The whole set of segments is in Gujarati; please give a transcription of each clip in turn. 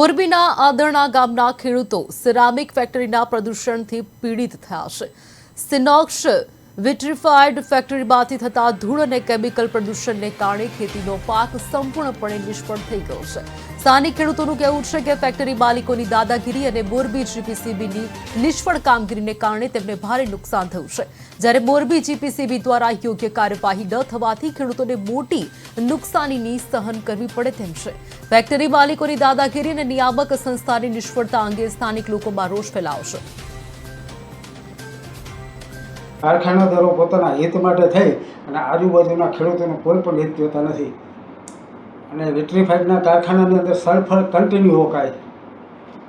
મોરબીના આદરણા ગામના ખેડૂતો સિરામિક ફેક્ટરીના પ્રદૂષણથી પીડિત થયા છે. સિનોક્સ વિટ્રિફાઈડ ફેક્ટરીમાંથી થતા ધૂળ અને કેમિકલ પ્રદૂષણને કારણે ખેતીનો પાક સંપૂર્ણપણે નિષ્ફળ થઈ ગયો છે. સ્થાનિક ખેડૂતોનું કહેવું છે કે ફેક્ટરી માલિકોની દાદાગીરી અને મોરબી જીપીસીબીની નિષ્ફળ કામગીરીને કારણે તેમને ભારે નુકસાન થયું છે. જ્યારે મોરબી જીપીસીબી દ્વારા યોગ્ય કાર્યવાહી ન થવાથી ખેડૂતોને મોટી નુકસાનીની સહન કરવી પડે તેમ છે. ફેક્ટરી માલિકોની દાદાગીરી અને નિયામક સંસ્થાની નિષ્ફળતા અંગે સ્થાનિક લોકોમાં રોષ ફેલાવશે કારખાનાદારો પોતાના હિત માટે થઈ અને આજુબાજુના ખેડૂતોનું કોઈ પણ હિત જોતા નથી. અને વિટ્રીફાઈડના કારખાનાની અંદર સલ્ફર કન્ટિન્યુ હોકાય.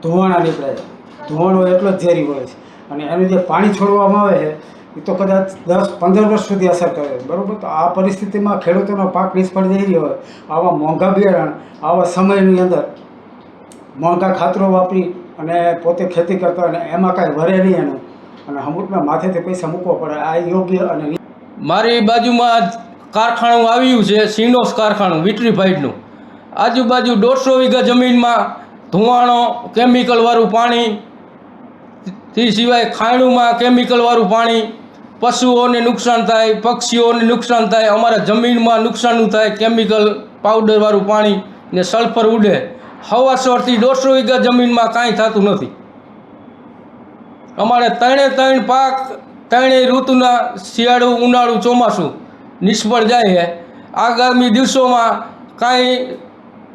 ધુવાણા નીકળે. ધુવાણો એટલો જ ઝેરી હોય છે. અને એનું જે પાણી છોડવામાં આવે છે, એ તો કદાચ દસ પંદર વર્ષ સુધી અસર કરે. બરાબર? તો આ પરિસ્થિતિમાં ખેડૂતોનો પાક નિષ્ફળ જઈ રહ્યો હોય. આવા મોંઘા બિયારણ, આવા સમયની અંદર મોંઘા ખાતરો વાપરી અને પોતે ખેતી કરતા અને એમાં કાંઈ વરે નહીં એનું. અને અમુકના માથેથી પૈસા મૂકવા પડે. આ યોગ્ય અને મારી બાજુમાં કારખાનું આવ્યું છે સિનોસ કારખાનું વિટ્રીફાઈડનું આજુબાજુ દોઢસો વીઘા જમીનમાં ધુવાણો કેમિકલવાળું પાણી તે સિવાય ખાયણુંમાં કેમિકલવાળું પાણી, પશુઓને નુકસાન થાય, પક્ષીઓને નુકસાન થાય, અમારા જમીનમાં નુકસાનનું થાય કેમિકલ પાવડરવાળું પાણી ને સલ્ફર ઉડે. હવા હવાસરથી દોઢસો વીઘા જમીનમાં કાંઈ થતું નથી. અમારે ત્રણે ત્રણ પાક, ત્રણેય ઋતુના શિયાળું ઉનાળું ચોમાસું નિષ્ફળ જાય છે. આગામી દિવસોમાં કાંઈ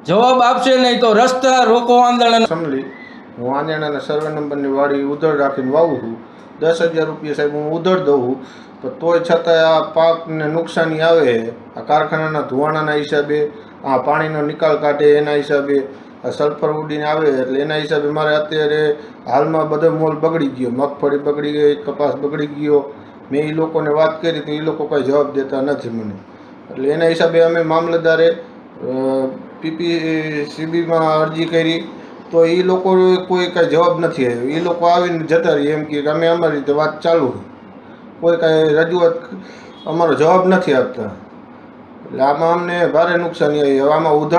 જવાબ આપશે નહીં તો રસ્તા રોકો આંદોલન. સમલી હું આંજણાના સર્વે નંબરની વાડી ઉધડ રાખીને વાવું છું. દસ હજાર રૂપિયા સાહેબ હું ઉધડ દઉં પણ તોય છતાંય આ પાકને નુકસાની આવે આ કારખાનાના ધુવાણાના હિસાબે, આ પાણીનો નિકાલ કાઢે એના હિસાબે સલ્ફર ઉડીને આવે એટલે એના હિસાબે મારે અત્યારે હાલમાં બધો મોલ બગડી ગયો. મગફળી બગડી ગઈ, કપાસ બગડી ગયો. મેં એ લોકોને વાત કરી તો એ લોકો કોઈ જવાબ દેતા નથી મને. એટલે એના હિસાબે અમે મામલતદારે પીપીસીબીમાં અરજી કરી તો એ લોકો કોઈ કાંઈ જવાબ નથી આવ્યો એ લોકો આવીને જતા રહી એમ કે અમે અમારી રીતે વાત ચાલુ કોઈ કાંઈ રજૂઆત અમારો જવાબ નથી આપતા. એટલે આમાં અમને ભારે નુકસાની આવી. આમાં ઉધડ